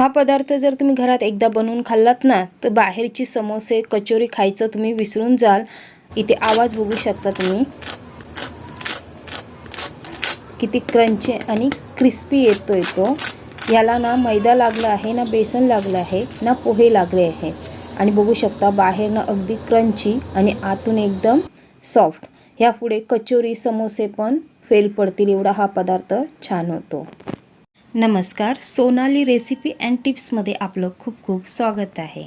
हा पदार्थ जर तुम्ही घरात एकदा बनवून खाल्लात ना तर बाहेरची समोसे कचोरी खायचं तुम्ही विसरून जाल. इथे आवाज बघू शकता तुम्ही. किती क्रंची आणि क्रिस्पी येतो येतो याला ना मैदा लागला आहे ना बेसन लागलं आहे ना पोहे लागले आहे. आणि बघू शकता बाहेर ना अगदी क्रंची आणि आतून एकदम सॉफ्ट. ह्यापुढे कचोरी समोसे पण फेल पडतील एवढा हा पदार्थ छान होतो. नमस्कार सोनाली रेसिपी अँड टिप्समध्ये आपलं खूप खूप स्वागत आहे.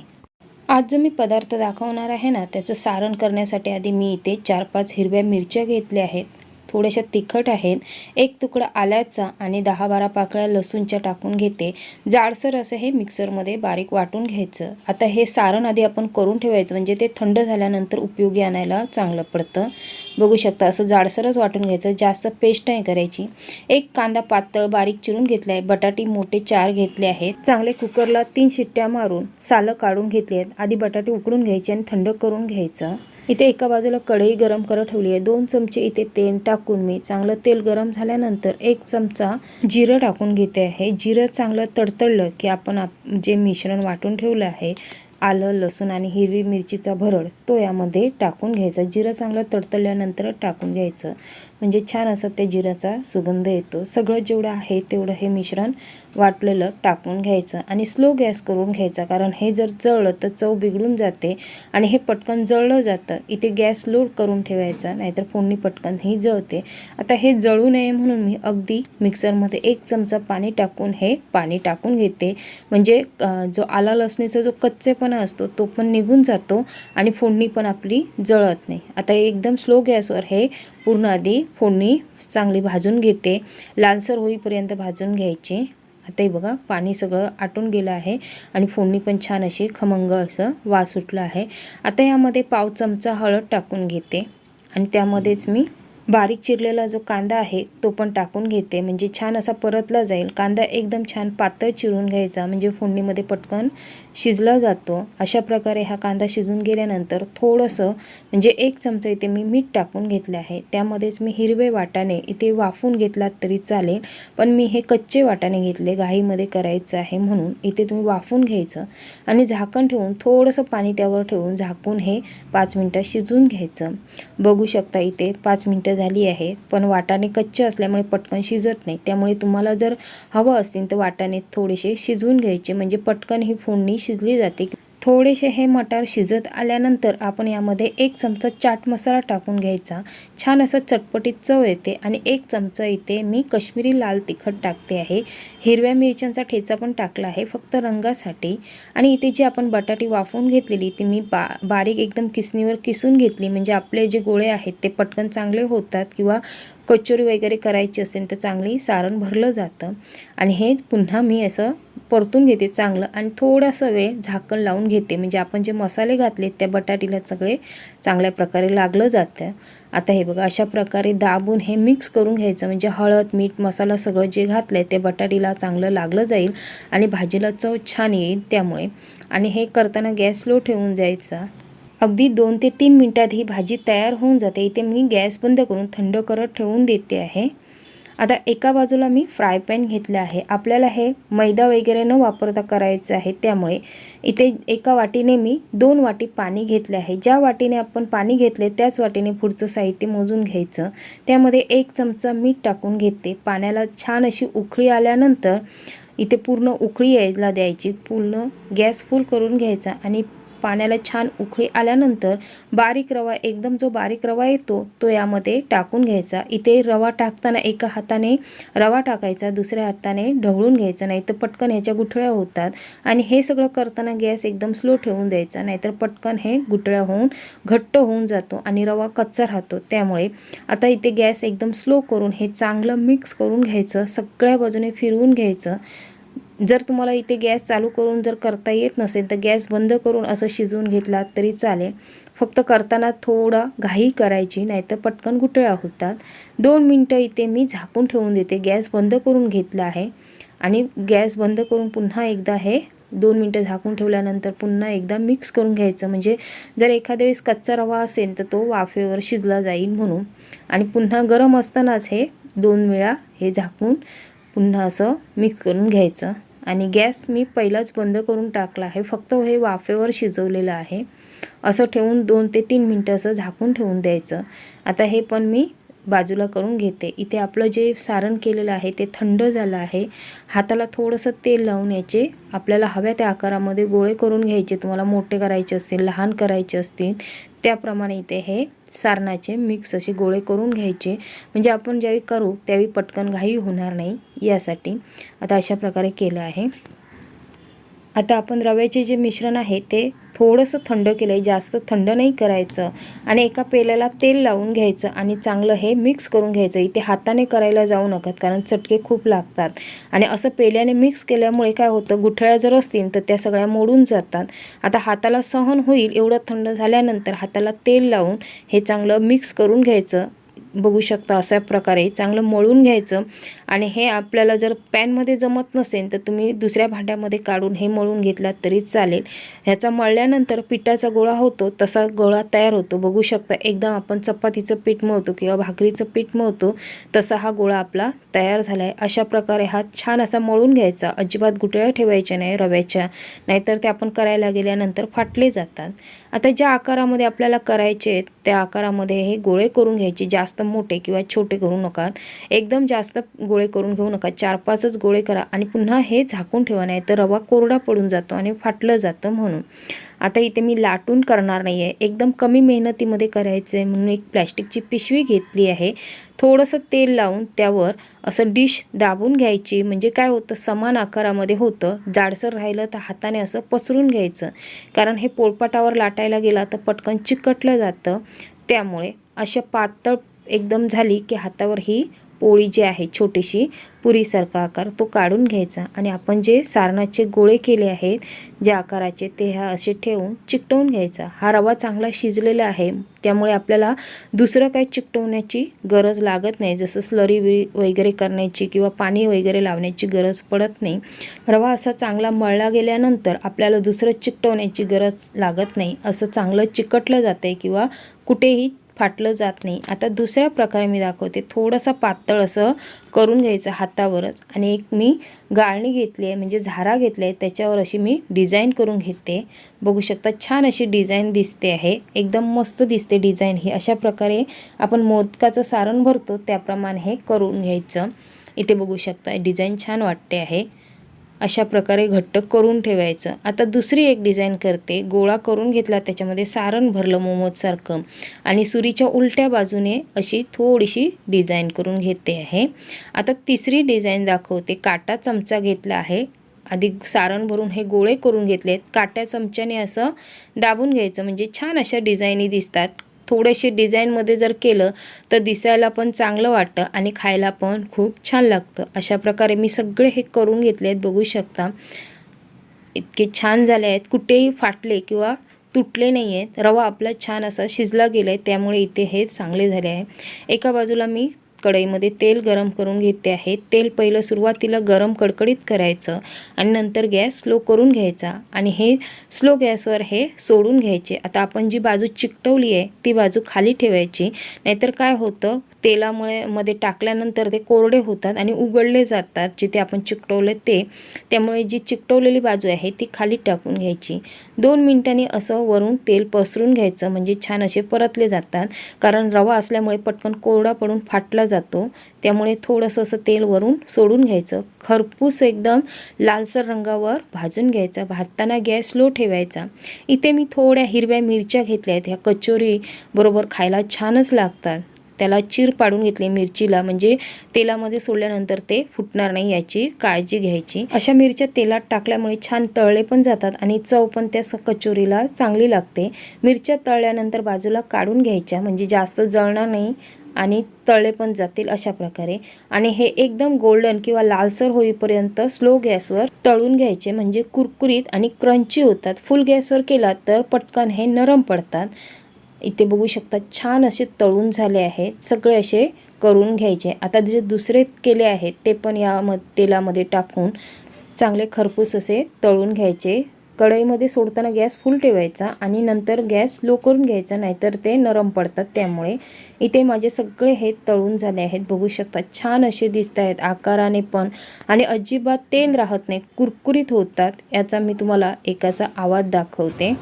आज जो मी पदार्थ दाखवणार आहे ना त्याचं सारण करण्यासाठी आधी मी इथे चार पाच हिरव्या मिरच्या घेतल्या आहेत. थोड्याशा तिखट आहेत. एक तुकडा आल्याचा आणि दहा बारा पाकळ्या लसूणच्या टाकून घेते. जाडसर असं हे मिक्सरमध्ये बारीक वाटून घ्यायचं. आता हे सारण आधी आपण करून ठेवायचं. म्हणजे ते थंड झाल्यानंतर उपयोगी आणायला चांगलं पडतं. बघू शकता असं जाडसरच वाटून घ्यायचं. जास्त पेस्ट नाही करायची. एक कांदा पातळ बारीक चिरून घेतला आहे बटाटे मोठे चार घेतले आहेत. चांगले कुकरला तीन शिट्ट्या मारून सालं काढून घेतली आहेत. आधी बटाटे उकडून घ्यायचे आणि थंड करून घ्यायचं. इथे एका बाजूला कढई गरम करत ठेवली आहे. दोन चमचे इथे तेल टाकून मी चांगलं तेल गरम झाल्यानंतर एक चमचा जिरं टाकून घेते आहे. जिरं चांगलं तडतडलं की आपण आप जे मिश्रण वाटून ठेवलं आहे आलं लसूण आणि हिरवी मिरचीचा भरड तो यामध्ये टाकून घ्यायचा. जिरं चांगलं तडतडल्यानंतर टाकून घ्यायचं. म्हणजे छान असं त्या जिऱ्याचा सुगंध येतो. सगळं जेवढं आहे तेवढं हे मिश्रण वाटलेलं टाकून घ्यायचं आणि स्लो गॅस करून घ्यायचा. कारण हे जर जळलं तर चव बिघडून जाते आणि हे पटकन जळलं जातं. इथे गॅस लो करून ठेवायचा नाहीतर फोडणी पटकन ही जळते. आता हे जळू नये म्हणून मी अगदी मिक्सरमध्ये एक चमचा पाणी टाकून हे पाणी टाकून घेते. म्हणजे जो आला लसणीचा जो कच्चेपणा असतो तो पण निघून जातो आणि फोडणी पण आपली जळत नाही. आता एकदम स्लो गॅसवर हे पूर्ण आधी फोडणी चांगली भाजून घेते. लालसर होईपर्यंत भाजून घ्यायची. आताही बघा पाणी सगळं आटून गेलं आहे आणि फोडणी पण छान अशी खमंग असं वास सुटला आहे. आता यामध्ये पाव चमचा हळद टाकून घेते आणि त्यामध्येच मी बारीक चिरलेला जो कांदा आहे तो पण टाकून घेते. म्हणजे छान असा परतला जाईल. कांदा एकदम छान पातळ चिरून घ्यायचा. म्हणजे फोडणीमध्ये पटकन शिजला जातो. अशा प्रकारे हा कांदा शिजून गेल्यानंतर थोडंसं म्हणजे एक चमचा इथे मी मीठ टाकून घेतले आहे. त्यामध्येच मी हिरवे वाटाणे इथे वाफून घेतलात तरी चालेल पण मी हे कच्चे वाटाणे घेतले गाईमध्ये करायचं आहे म्हणून. इथे तुम्ही वाफून घ्यायचं आणि झाकण ठेवून थोडंसं पाणी त्यावर ठेवून झाकून हे पाच मिनटं शिजवून घ्यायचं. बघू शकता इथे पाच मिनटं झाली आहे पण वाटाणे कच्चे असल्यामुळे पटकन शिजत नाही. त्यामुळे तुम्हाला जर हवं असतील तर वाटाणे थोडेसे शिजवून घ्यायचे म्हणजे पटकन ही फोडणी शिजली जाते. थोडेसे हे मटार शिजत आल्यानंतर आपण यामध्ये एक चमचा चाट मसाला टाकून घ्यायचा. छान असं चटपटीत चव येते आणि एक चमचा इथे मी कश्मीरी लाल तिखट टाकते आहे. हिरव्या मिरच्यांचा ठेचा पण टाकला आहे फक्त रंगासाठी. आणि इथे जी आपण बटाटी वाफवून घेतलेली ती मी बा बारीक एकदम किसणीवर किसून घेतली. म्हणजे आपले जे गोळे आहेत ते पटकन चांगले होतात किंवा कचोरी वगैरे करायची असेल तर चांगली सारण भरलं जातं. आणि हे पुन्हा मी असं परतून घेते चांगलं आणि थोडासा वेळ झाकण लावून घेते. म्हणजे आपण जे मसाले घातले त्या बटाटीला सगळे चांगल्या प्रकारे लागलं जातं. आता हे बघा अशा प्रकारे दाबून हे मिक्स करून घ्यायचं. म्हणजे हळद मीठ मसाला सगळं जे घातलं आहे ते बटाटीला चांगलं लागलं जाईल आणि भाजीला चव छान येईल त्यामुळे. आणि हे करताना गॅस स्लो ठेवून जायचा. अगदी दोन ते तीन मिनटात ही भाजी तयार होऊन जाते. इथे मी गॅस बंद करून थंड करत ठेवून देते आहे. आता एका बाजूला मी फ्राय पॅन घेतलं आहे. आपल्याला हे मैदा वगैरे न वापरता करायचं आहे त्यामुळे इथे एका वाटीने मी दोन वाटी पाणी घेतले आहे. ज्या वाटीने आपण पाणी घेतले त्याच वाटीने पुढचं साहित्य मोजून घ्यायचं. त्यामध्ये एक चमचा मीठ टाकून घेते. पाण्याला छान अशी उकळी आल्यानंतर इथे पूर्ण उकळी यायला द्यायची. पूर्ण गॅस फुल करून घ्यायचा आणि पाण्याला छान उकळी आल्यानंतर बारीक रवा एकदम जो बारीक रवा येतो तो यामध्ये टाकून घ्यायचा. इथे रवा टाकताना एका हाताने रवा टाकायचा दुसऱ्या हाताने ढवळून घ्यायचा नाही तर पटकन ह्याच्या गुठळ्या होतात. आणि हे सगळं करताना गॅस एकदम स्लो ठेवून द्यायचा नाहीतर पटकन हे गुठळ्या होऊन घट्ट होऊन जातो आणि रवा कच्चा राहतो. त्यामुळे आता इथे गॅस एकदम स्लो करून हे चांगलं मिक्स करून घ्यायचं सगळ्या बाजूने फिरवून घ्यायचं. जर तुम्हाला इथे गॅस चालू करून जर करता येत नसेल तर गॅस बंद करून असं शिजवून घेतलात तरी चालेल. फक्त करताना थोडा घाई करायची नाहीतर पटकन गुटळ्या होतात. दोन मिनटं इथे मी झाकून ठेवून देते. गॅस बंद करून घेतला आहे. आणि गॅस बंद करून पुन्हा एकदा हे दोन मिनटं झाकून ठेवल्यानंतर पुन्हा एकदा मिक्स करून घ्यायचं. म्हणजे जर एखाद्या वेळेस कच्चा रवा असेल तर तो वाफेवर शिजला जाईल म्हणून. आणि पुन्हा गरम असतानाच हे दोन वेळा हे झाकून पुन्हा असं मिक्स करून घ्यायचं. आणि गॅस मी पहिलाच बंद करून टाकला आहे. फक्त हे वाफेवर शिजवलेलं आहे. असं ठेवून दोन ते तीन मिनटं असं झाकून ठेवून द्यायचं. आता हे पण मी बाजूला करून घेते. इथे आपलं जे सारण केलेलं आहे ते थंड झालं आहे. हाताला थोडंसं तेल लावून याचे आपल्याला हव्या त्या आकारामध्ये गोळे करून घ्यायचे. तुम्हाला मोठे करायचे असतील लहान करायचे असतील त्याप्रमाणे इथे हे सारणाचे मिक्स असे गोळे करून घ्यायचे. म्हणजे आपण ज्यावेळी करू त्यावेळी पटकन घाई होणार नाही यासाठी. आता अशा प्रकारे केलं आहे. आता आपण रव्याचे जे मिश्रण आहे ते थोडंसं थंड केलं आहे जास्त थंड नाही करायचं. आणि एका पेल्याला तेल लावून घ्यायचं आणि चांगलं हे मिक्स करून घ्यायचं. इथे हाताने करायला जाऊ नका कारण चटके खूप लागतात. आणि असं पेल्याने मिक्स केल्यामुळे काय होतं गुठळ्या जर असतील तर त्या सगळ्या मोडून जातात. आता हाताला सहन होईल एवढं थंड झाल्यानंतर हाताला तेल लावून हे चांगलं मिक्स करून घ्यायचं. बघू शकता अशा प्रकारे चांगलं मळून घ्यायचं. आणि हे आपल्याला जर पॅनमध्ये जमत नसेल तर तुम्ही दुसऱ्या भांड्यामध्ये काढून हे मळून घेतलात तरी चालेल. ह्याचा मळल्यानंतर पिठाचा गोळा होतो तसा गोळा तयार होतो. बघू शकता एकदम आपण चपातीचं पीठ मळतो किंवा भाकरीचं पीठ मळतो तसा हा गोळा आपला तयार झाला आहे अशा प्रकारे हा छान असा मळून घ्यायचा. अजिबात गुटळ्या ठेवायच्या नाही रव्याच्या. नाहीतर ते आपण करायला गेल्यानंतर फाटले जातात. आता ज्या आकारामध्ये आपल्याला करायचे आहेत त्या आकारामध्ये हे गोळे करून घ्यायचे. जास्त मोठे किंवा छोटे करू नका. एकदम जास्त गोळे करून घेऊ नका. चार पाचच गोळे करा आणि पुन्हा हे झाकून ठेवा नाही तर रवा कोरडा पडून जातो आणि फाटलं जातं म्हणून. आता इथे मी लाटून करणार नाही आहे एकदम कमी मेहनतीमध्ये करायचं आहे म्हणून एक प्लॅस्टिकची पिशवी घेतली आहे. थोडंसं तेल लावून त्यावर असं डिश दाबून घ्यायची. म्हणजे काय होतं? समान आकारामध्ये होतं. जाडसर राहिलं तर हाताने असं पसरून घ्यायचं. कारण हे पोळपाटावर लाटायला गेला तर पटकन चिकटलं जातं. त्यामुळे अशा पातळ एकदम झाली की हातावर ही पोळी जी आहे छोटीशी पुरीसारखा आकार तो काढून घ्यायचा. आणि आपण जे सारणाचे गोळे केले आहेत ज्या आकाराचे ते ह्या असे ठेवून चिकटवून घ्यायचा. हा रवा चांगला शिजलेला आहे त्यामुळे आपल्याला दुसरं काही चिकटवण्याची गरज लागत नाही. जसं स्लरी वगैरे करण्याची किंवा पाणी वगैरे लावण्याची गरज पडत नाही. रवा असा चांगला मळला गेल्यानंतर आपल्याला दुसरं चिकटवण्याची गरज लागत नाही. असं चांगलं चिकटलं जाते किंवा कुठेही फाटलं जात नाही. आता दुसऱ्या प्रकारे मी दाखवते. थोडंसं पातळ असं करून घ्यायचं हातावरच. आणि एक मी गाळणी घेतली आहे म्हणजे झारा घेतला आहे त्याच्यावर अशी मी डिझाईन करून घेते. बघू शकता छान अशी डिझाईन दिसते आहे. एकदम मस्त दिसते डिझाईन ही. अशा प्रकारे आपण मोदकाचं सारण भरतो त्याप्रमाणे हे करून घ्यायचं. इथे बघू शकता डिझाईन छान वाटते आहे. अशा प्रकारे घट्ट करून ठेवायचं. आता दुसरी एक डिझाईन करते. गोळा करून घेतला. त्याच्यामध्ये सारण भरलं मोमोजसारखं. आणि सुरीच्या उलट्या बाजूने अशी थोडीशी डिझाईन करून घेते आहे. आता तिसरी डिझाईन दाखवते. काटा चमचा घेतला आहे. आधी सारण भरून हे गोळे करून घेतलेत. काट्या चमच्याने असं दाबून घ्यायचं. म्हणजे छान अशा डिझाईनी दिसतात. थोडेसे डिझाईनमध्ये जर केलं तर दिसायला पण चांगलं वाटतं आणि खायला पण खूप छान लागतं. अशा प्रकारे मी सगळे हे करून घेतले आहेत बघू शकता. इतके छान झाले आहेत. कुठेही फाटले किंवा तुटले नाही आहेत रवा आपला छान असा शिजला गेला आहे त्यामुळे इथे हे चांगले झाले आहे. एका बाजूला मी कढईमध्ये तेल गरम करून घेते आहे. तेल पहिलं सुरुवातीला गरम कडकडीत करायचं आणि नंतर गॅस स्लो करून घ्यायचा आणि हे स्लो गॅसवर हे सोडून घ्यायचे. आता आपण जी बाजू चिकटवली आहे ती बाजू खाली ठेवायची. नाहीतर काय होतं? तेलामुळे मध्ये टाकल्यानंतर ते कोरडे होतात आणि उघडले जातात. जिथे आपण चिकटवले ते त्यामुळे जी चिकटवलेली बाजू आहे ती खाली टाकून घ्यायची. दोन मिनिटांनी असं वरून तेल पसरून घ्यायचं. म्हणजे छान असे परतले जातात. कारण रवा असल्यामुळे पटकन कोरडा पडून फाटला जातो. त्यामुळे थोडंसं असं तेल वरून सोडून घ्यायचं. खरपूस एकदम लालसर रंगावर भाजून घ्यायचा. भाजताना गॅस स्लो ठेवायचा. इथे मी थोड्या हिरव्या मिरच्या घेतल्या आहेत. ह्या कचोरी बरोबर खायला छानच लागतात. त्याला चीर पाडून घेतली मिरचीला. म्हणजे तेलामध्ये सोडल्यानंतर ते फुटणार नाही याची काळजी घ्यायची. अशा मिरच्या तेलात टाकल्यामुळे छान तळले पण जातात आणि चव पण त्या स- कचोरीला चांगली लागते. मिरच्या तळल्यानंतर बाजूला काढून घ्यायच्या म्हणजे जास्त जळणार नाही आणि तळले पण जातील अशा प्रकारे. आणि हे एकदम गोल्डन किंवा लालसर होईपर्यंत स्लो गॅसवर तळून घ्यायचे म्हणजे कुरकुरीत आणि क्रंची होतात. फुल गॅसवर केला तर पटकन हे नरम पडतात. इथे बघू शकता छान असे तळून झाले आहेत. सगळे असे करून घ्यायचे. आता जे दुसरे केले आहेत ते पण या म तेलामध्ये टाकून चांगले खरपूस असे तळून घ्यायचे. कढईमध्ये सोडताना गॅस फुल ठेवायचा आणि नंतर गॅस लो करून घ्यायचा नाहीतर ते नरम पडतात. त्यामुळे इथे माझे सगळे हे तळून झाले आहेत. बघू शकता छान असे दिसत आहेत. आकाराने पण. आणि अजिबात तेल राहत नाही. कुरकुरीत होतात. याचा मी तुम्हाला एकाचा आवाज दाखवते.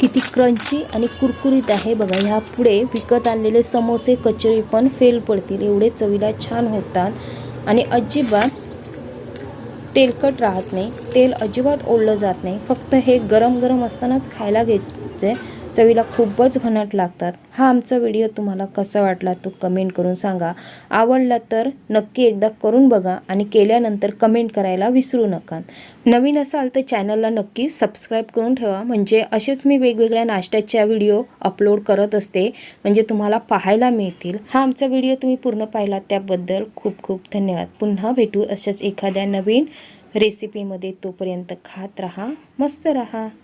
किती क्रंची आणि कुरकुरीत आहे बघा. ह्या पुढे विकत आणलेले समोसे कचोरी पण फेल पडतील. एवढे चवीला छान होतात. आणि अजिबात तेलकट राहत नाही. तेल अजिबात ओढलं जात नाही. फक्त हे गरम गरम असतानाच खायला घ्यायचे. चवीला खूपच घनट लागतात. हा आमचा व्हिडिओ तुम्हाला कसा वाटला तो कमेंट करून सांगा. आवडला तर नक्की एकदा करून बघा आणि केल्यानंतर कमेंट करायला विसरू नका. नवीन असाल तर चॅनलला नक्की सबस्क्राईब करून ठेवा. म्हणजे असेच मी वेगवेगळ्या नाश्त्याच्या व्हिडिओ अपलोड करत असते. म्हणजे तुम्हाला पाहायला मिळतील. हा आमचा व्हिडिओ तुम्ही पूर्ण पाहिला त्याबद्दल खूप खूप धन्यवाद. पुन्हा भेटू अशाच एखाद्या नवीन रेसिपीमध्ये तोपर्यंत खात राहा. मस्त राहा.